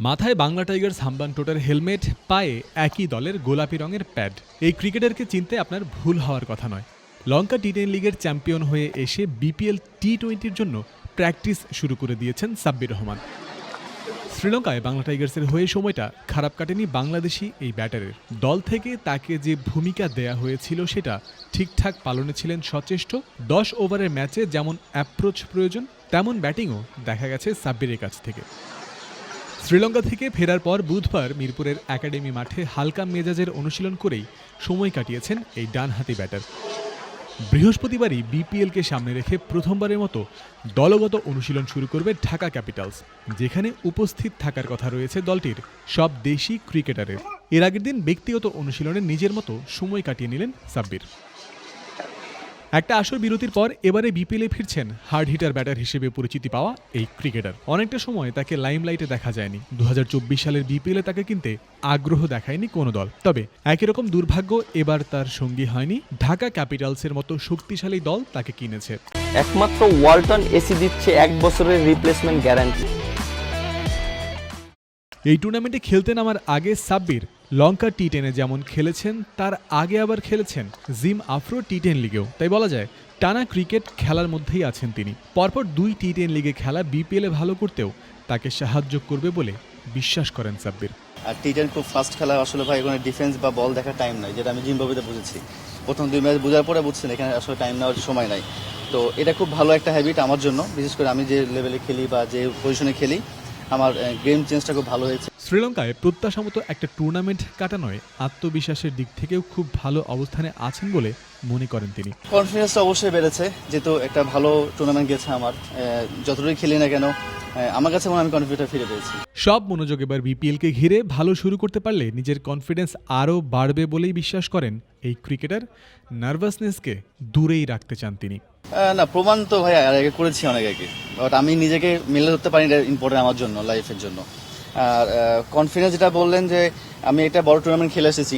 মাথায় বাংলা টাইগার্স হাম্বান টোটার হেলমেট, পায়ে একই দলের গোলাপি রঙের প্যাড। এই ক্রিকেটারকে চিনতে আপনার ভুল হওয়ার কথা নয়। লঙ্কা টি টেন লিগের চ্যাম্পিয়ন হয়ে এসে বিপিএল টি টোয়েন্টির জন্য প্র্যাকটিস শুরু করে দিয়েছেন সাব্বির রহমান। শ্রীলঙ্কায় বাংলা টাইগার্সের হয়ে সময়টা খারাপ কাটেনি বাংলাদেশি এই ব্যাটারের। দল থেকে তাকে যে ভূমিকা দেয়া হয়েছিল সেটা ঠিকঠাক পালনে ছিলেন সচেষ্ট। দশ ওভারের ম্যাচে যেমন অ্যাপ্রোচ প্রয়োজন, তেমন ব্যাটিংও দেখা গেছে সাব্বিরের কাছ থেকে। শ্রীলঙ্কা থেকে ফেরার পর বুধবার মিরপুরের একাডেমি মাঠে হালকা মেজাজের অনুশীলন করেই সময় কাটিয়েছেন এই ডানহাতি ব্যাটার। বৃহস্পতিবারই বিপিএলকে সামনে রেখে প্রথমবারের মতো দলগত অনুশীলন শুরু করবে ঢাকা ক্যাপিটালস, যেখানে উপস্থিত থাকার কথা রয়েছে দলটির সব দেশি ক্রিকেটারের। এর আগের দিন ব্যক্তিগত অনুশীলনে নিজের মতো সময় কাটিয়ে নিলেন সাব্বির। একটা আসর বিরতির পর এবারে বিপিএলে ফিরছেন হার্ড হিটার ব্যাটার হিসেবে পরিচিতি পাওয়া এই ক্রিকেটার অনেকটা সময় তাকে লাইমলাইটে দেখা যায়নি। দুহাজার চব্বিশ সালের বিপিএলে তাকে কিনতে আগ্রহ দেখায়নি কোনো দল। তবে একই রকম দুর্ভাগ্য এবার তার সঙ্গী হয়নি। ঢাকা ক্যাপিটালসের মতো শক্তিশালী দল তাকে কিনেছে। একমাত্র ওয়ালটন এসি দিচ্ছে এক বছরের রিপ্লেসমেন্ট গ্যারান্টি এই টুর্নামেন্টে খেলতে নামার আগে সাব্বির লঙ্কা টি টেনে যেমন খেলেছেন, তার আগে আবার খেলেছেন জিম আফ্রো টি টেন লিগেও। তাই বলা যায়, টানা ক্রিকেট খেলার মধ্যেই আছেন তিনি। পরপর দুই টি টেন লিগে খেলা বিপিএলে ভালো করতেও তাকে সাহায্য করবে বলে বিশ্বাস করেন সাব্বির। আর টি টেন খুব ফাস্ট খেলা, আসলে ভাই এখানে ডিফেন্স বা বল দেখার টাইম নাই, যেটা আমি জিম্বাবুতে বুঝেছি। প্রথম দুই ম্যাচ বোঝার পরে বুঝছেন, এখানে আসলে টাইম নেওয়ার সময় নাই। তো এটা খুব ভালো একটা হ্যাবিট আমার জন্য, বিশেষ করে আমি যে লেভেলে খেলি বা যে পজিশনে খেলি, আমার গেম চেঞ্জটা খুব ভালো হয়েছে। শ্রীলঙ্কায় প্রত্যাশা মতো একটা টুর্নামেন্ট কাটানোয় আত্মবিশ্বাসের দিক থেকেও খুব ভালো অবস্থানে আছেন বলে মনে করেন তিনি। কনফিডেন্সটা অবশ্যই বেড়েছে যেহেতু একটা ভালো টুর্নামেন্ট গেছে আমার। আহ, যতটুকুই খেলি না কেন আমার কাছে মনে হয় আমি কনফিডেন্ট ফিরে পেয়েছি। সব মনোযোগ এবার বিপিএলকে ঘিরে ভালো শুরু করতে পারলে নিজের কনফিডেন্স আরও বাড়বে বলেই বিশ্বাস করেন এই ক্রিকেটার নার্ভাসনেসকে দূরেই রাখতে চান তিনি। না প্রমাণ তো ভাই আর আগে করেছি অনেক আগে। বাট আমি নিজেকে মেলে ধরতে পারি এটা ইম্পর্টেন্ট আমার জন্য লাইফের জন্য। আর কনফিডেন্স যেটা বললেন যে আমি একটা বড় টুর্নামেন্ট খেলে এসেছি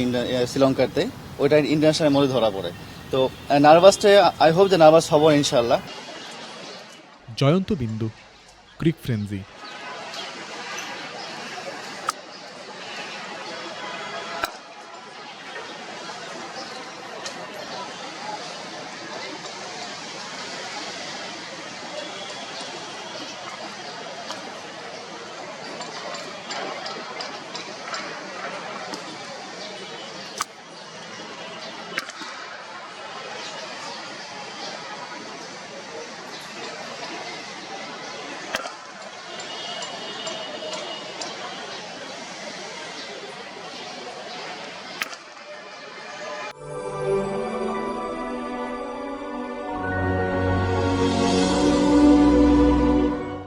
শ্রীলঙ্কাতে, ওইটা ইন্টারন্যাশনাল মধ্যে ধরা পড়ে। তো নার্ভাসটা আই হোপ যে নার্ভাস হব ইনশাল্লাহ জয়ন্ত বিন্দু ক্রিক ফ্রেন্সি